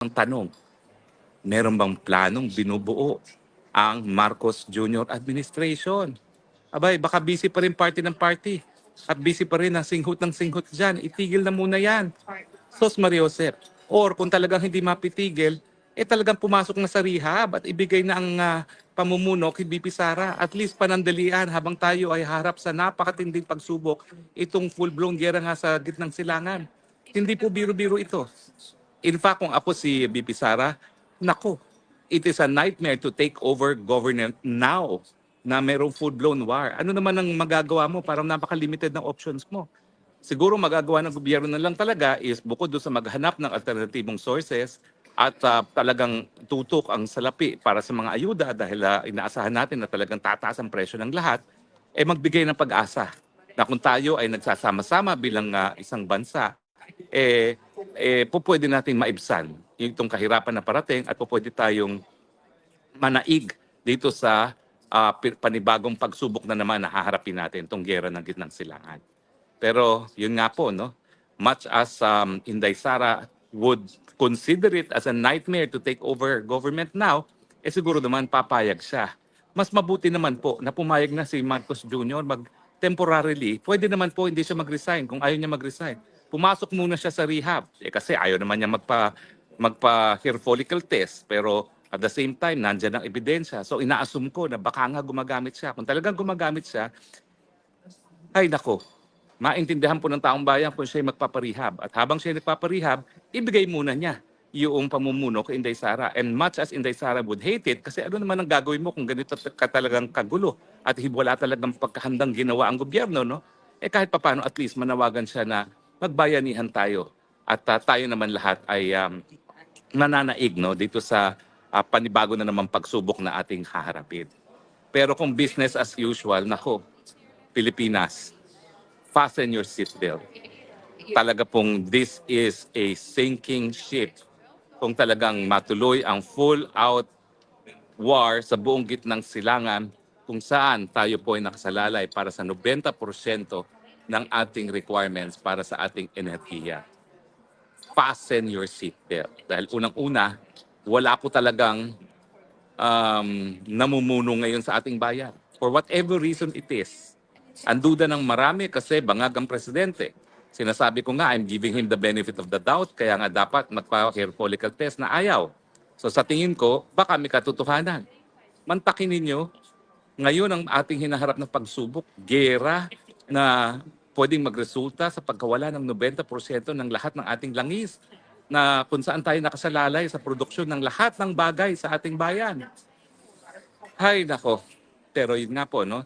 Ang tanong, meron bang planong binubuo ang Marcos Jr. administration? Abay, baka busy pa rin party ng party at busy pa rin ang singhot ng singhot dyan. Itigil na muna yan. Sos Mariosep. Or kung talagang hindi mapitigil, eh talagang pumasok na sa rehab at ibigay na ang ah, pamumuno kay BP Sara. At least panandalian habang tayo ay harap sa napakatinding pagsubok itong full-blown gera nga sa gitnang silangan. Hindi po biro-biro ito. In fact, kung ako si BP Sara, nako, it is a nightmare to take over government now na merong full-blown war. Ano naman ang magagawa mo? Parang napaka-limited ng options mo. Siguro magagawa ng gobyerno na lang talaga is bukod doon sa maghanap ng alternatibong sources at ah, talagang tutok ang salapi para sa mga ayuda dahil ah, inaasahan natin na talagang tataas ang presyo ng lahat, eh magbigay ng pag-asa na kung tayo ay nagsasama-sama bilang ah, isang bansa, eh, eh po pwede natin maibsan itong kahirapan na parating at po pwede tayong manaig dito sa pi- panibagong pagsubok na naman na haharapin natin itong gera ng gitnang silangan. Pero yun nga po, no? much as um, Inday Sara would consider it as a nightmare to take over government now, eh siguro naman papayag siya. Mas mabuti naman po na pumayag na si Marcos Jr. mag temporarily, pwede naman po hindi siya mag-resign kung ayaw niya mag-resign. Pumasok muna siya sa rehab. Eh kasi ayaw naman niya magpa magpa hair follicle test pero at the same time nandiyan ang ebidensya. So ina-assume ko na baka nga gumagamit siya. Kung talagang gumagamit siya, ay nako, maintindihan po ng taong bayan kung siya magpaparehab. At habang siya nagpaparehab, ibigay muna niya yung pamumuno kay Inday Sara. And much as Inday Sara would hate it, kasi ano naman ang gagawin mo kung ganito ka talagang kagulo at wala talagang pagkahandang ginawa ang gobyerno, no? Eh kahit papano at least manawagan siya na magbayanihan tayo. At ah, tayo naman lahat ay um, nananaig no, dito sa ah, panibago na naman pagsubok na ating haharapin. Pero kung business as usual, nako, Pilipinas, fasten your seatbelt. Talaga pong this is a sinking ship. Kung talagang matuloy ang full-out war sa buong gitnang silangan kung saan tayo po ay nakasalalay para sa 90% ng ating requirements para sa ating enerhiya. Fasten your seatbelt. Dahil unang-una, wala po talagang um, namumuno ngayon sa ating bayan. For whatever reason it is. Ang duda ng marami kasi bangag ang presidente. Sinasabi ko nga, I'm giving him the benefit of the doubt, kaya nga dapat magpa-hair follicle test na ayaw. So sa tingin ko, baka may katotohanan. Mantakin ninyo, ngayon ang ating hinaharap na pagsubok, gera na pwedeng magresulta sa pagkawala ng 90% ng lahat ng ating langis na kung saan tayo nakasalalay sa produksyon ng lahat ng bagay sa ating bayan. Hay nako. Pero yun nga po, no?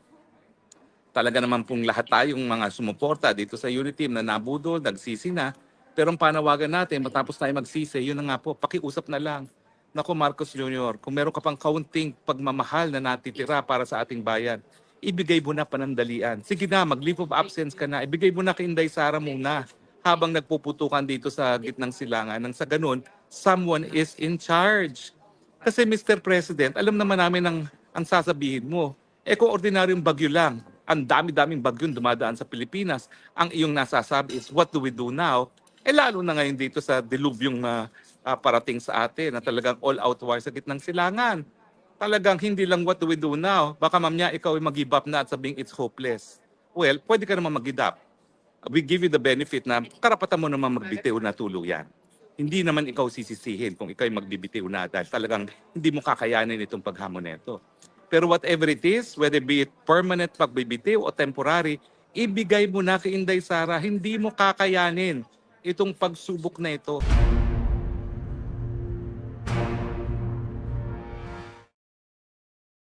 Talaga naman pong lahat tayong mga sumuporta dito sa unity na nabudol, nagsisi na. Pero ang panawagan natin, matapos tayo magsisi, yun na nga po, pakiusap na lang. Nako Marcos Jr., kung meron ka pang kaunting pagmamahal na natitira para sa ating bayan, ibigay mo na panandalian. Sige na, mag-leave of absence ka na. Ibigay mo na kay Inday Sara muna habang nagpuputukan dito sa gitnang silangan. Nang sa ganun, someone is in charge. Kasi Mr. President, alam naman namin ang, ang sasabihin mo. Eh kung ordinaryong bagyo lang, ang dami-daming bagyong dumadaan sa Pilipinas, ang iyong nasasabi is, what do we do now? Eh lalo na ngayon dito sa dilubyong ah, ah, parating sa atin na talagang all-out war sa gitnang silangan. Talagang hindi lang what do we do now. Baka mamaya ikaw ay mag-give up na at sabing it's hopeless. Well, pwede ka naman mag-give up. We give you the benefit na karapatan mo naman magbitiw na tuluyan. Hindi naman ikaw sisisihin kung ikaw ay magbibitiw na dahil talagang hindi mo kakayanin itong paghamon nito. Pero whatever it is, whether be it permanent pagbibitiw o temporary, ibigay mo na kay Inday Sara, hindi mo kakayanin itong pagsubok na ito.